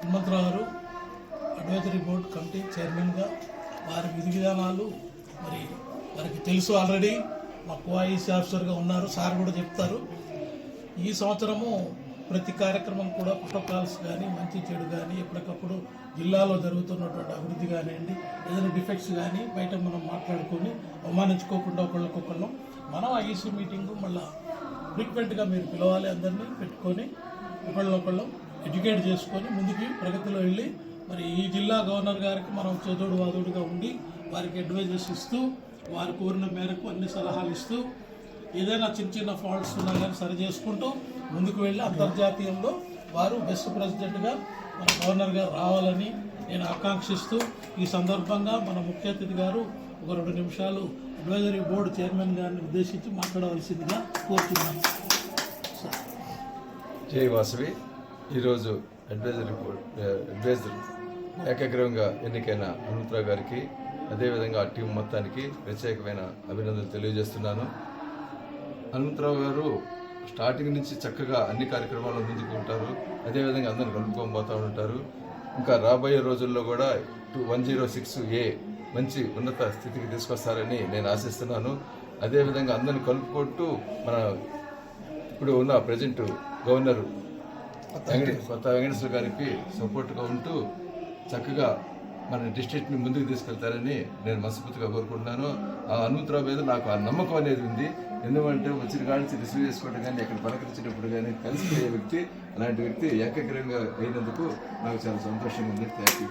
హనుమంతరావు గారు advisory board committee చైర్మన్గా వారి విధి విధానాలు మరి వారికి తెలుసు ఆల్రెడీ. మా కోఐసీ ఆఫీసర్గా ఉన్నారు సార్ కూడా చెప్తారు. ఈ సంవత్సరము ప్రతి కార్యక్రమం కూడా ప్రోటోకాల్స్ కానీ మంచి చెడు కానీ ఎప్పటికప్పుడు జిల్లాలో జరుగుతున్నటువంటి అభివృద్ధి కానివ్వండి ఏదైనా డిఫెక్ట్స్ కానీ బయట మనం మాట్లాడుకొని అవమానించుకోకుండా ఒకళ్ళకొకళ్ళం. మనం ఐఈసీ మీటింగు మళ్ళీ ఫ్రీక్వెంట్గా మీరు పిలవాలి అందరినీ పెట్టుకొని ఒకళ్ళొకళ్ళం ఎడ్యుకేట్ చేసుకొని ముందుకి ప్రగతిలో వెళ్ళి మరి ఈ జిల్లా గవర్నర్ గారికి మనం చదువుడు వాదుడుగా ఉండి వారికి అడ్వైజెస్ ఇస్తూ వారు కోరిన మేరకు అన్ని సలహాలు ఇస్తూ ఏదైనా చిన్న చిన్న ఫాల్ట్స్ ఉన్నా కానీ సరి చేసుకుంటూ ముందుకు వెళ్ళి అంతర్జాతీయంలో వారు బెస్ట్ ప్రెసిడెంట్గా మన గవర్నర్ గారు రావాలని నేను ఆకాంక్షిస్తూ ఈ సందర్భంగా మన ముఖ్య అతిథి గారు ఒక రెండు నిమిషాలు అడ్వైజరీ బోర్డు చైర్మన్ గారిని ఉద్దేశించి మాట్లాడవలసిందిగా కోరుతున్నాను. జై వాసవి. ఈరోజు అడ్వైజర్ రిపోర్ట్ అడ్వైజర్ ఏకగ్రహంగా ఎన్నికైన హనుమంతరావు గారికి అదేవిధంగా ఆ టీం మొత్తానికి ప్రత్యేకమైన అభినందనలు తెలియజేస్తున్నాను. హనుమంతరావు గారు స్టార్టింగ్ నుంచి చక్కగా అన్ని కార్యక్రమాల్లో ముందుకు ఉంటారు. అదేవిధంగా అందరిని కలుపుకొని పోతూ ఉంటారు. ఇంకా రాబోయే రోజుల్లో కూడా టూ వన్ జీరో సిక్స్ ఏ మంచి ఉన్నత స్థితికి తీసుకొస్తారని నేను ఆశిస్తున్నాను. అదేవిధంగా అందరిని కలుపుకుంటూ మన ఇప్పుడు ఉన్న ప్రజెంట్ గవర్నర్ కొత్త వెంకటేశ్వర గారికి సపోర్ట్గా ఉంటూ చక్కగా మన డిస్ట్రిక్ట్ని ముందుకు తీసుకెళ్తారని నేను మనస్ఫూర్తిగా కోరుకుంటున్నాను. ఆ హనుమంతరావు మీద నాకు ఆ నమ్మకం అనేది ఉంది. ఎందుకంటే వచ్చిన కాడించి రిసీవ్ చేసుకోవడం కానీ అక్కడ పలకరించినప్పుడు కానీ కలిసిపోయే వ్యక్తి అలాంటి వ్యక్తి ఏకగ్రంగా అయినందుకు నాకు చాలా సంతోషంగా ఉంది. Thank you